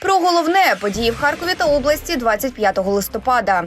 Про головне події в Харкові та області 25 листопада.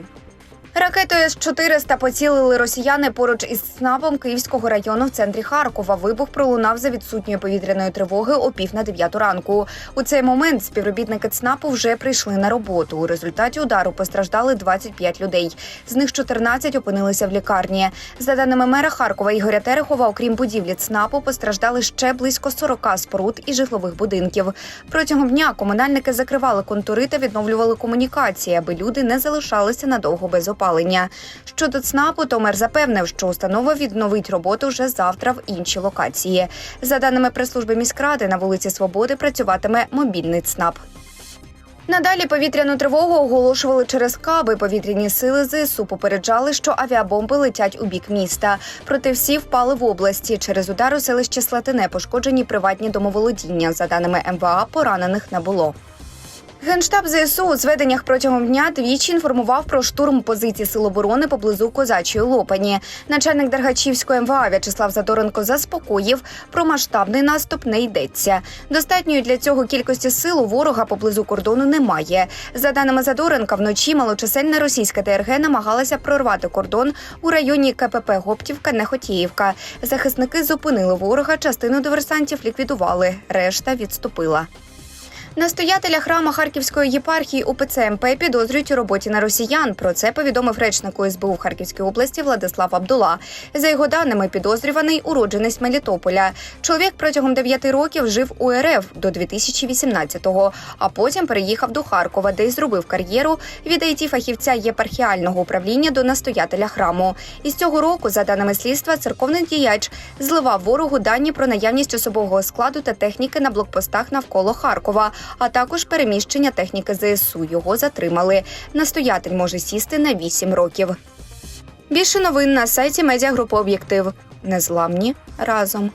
Ракетою С-400 поцілили росіяни поруч із ЦНАПом Київського району в центрі Харкова. Вибух пролунав за відсутньої повітряної тривоги о пів на дев'яту ранку. У цей момент співробітники ЦНАПу вже прийшли на роботу. У результаті удару постраждали 25 людей. З них 14 опинилися в лікарні. За даними мера Харкова Ігоря Терехова, окрім будівлі ЦНАПу, постраждали ще близько 40 споруд і житлових будинків. Протягом дня комунальники закривали контури та відновлювали комунікації, аби люди не залишалися надовго без опалення. Щодо ЦНАПу, то мер запевнив, що установа відновить роботу вже завтра в іншій локації. За даними прес-служби міськради, на вулиці Свободи працюватиме мобільний ЦНАП. Надалі повітряну тривогу оголошували через каби. Повітряні сили ЗСУ попереджали, що авіабомби летять у бік міста. Проте всі впали в області. Через удар у селищі Слатине пошкоджені приватні домоволодіння. За даними МВА, поранених не було. Генштаб ЗСУ у зведеннях протягом дня двічі інформував про штурм позицій сил оборони поблизу козачої лопані. Начальник Дергачівської МВА В'ячеслав Задоренко заспокоїв, про масштабний наступ не йдеться. Достатньої для цього кількості сил у ворога поблизу кордону немає. За даними Задоренка, вночі малочисельна російська ТРГ намагалася прорвати кордон у районі КПП Гоптівка Нехотіївка. Захисники зупинили ворога, частину диверсантів ліквідували, решта відступила. Настоятеля храма Харківської єпархії УПЦ МП підозрюють у роботі на росіян. Про це повідомив речнику СБУ в Харківській області Владислав Абдула. За його даними, підозрюваний уродженець Мелітополя. Чоловік протягом 9 років жив у РФ до 2018-го, а потім переїхав до Харкова, де й зробив кар'єру від it фахівця єпархіального управління до настоятеля храму. Із цього року, за даними слідства, церковний діяч зливав ворогу дані про наявність особового складу та техніки на блокпостах навколо Харкова а також переміщення техніки ЗСУ. Його затримали. Настоятель може сісти на 8 років. Більше новин на сайті медіагрупи Об'єктив. Незламні разом.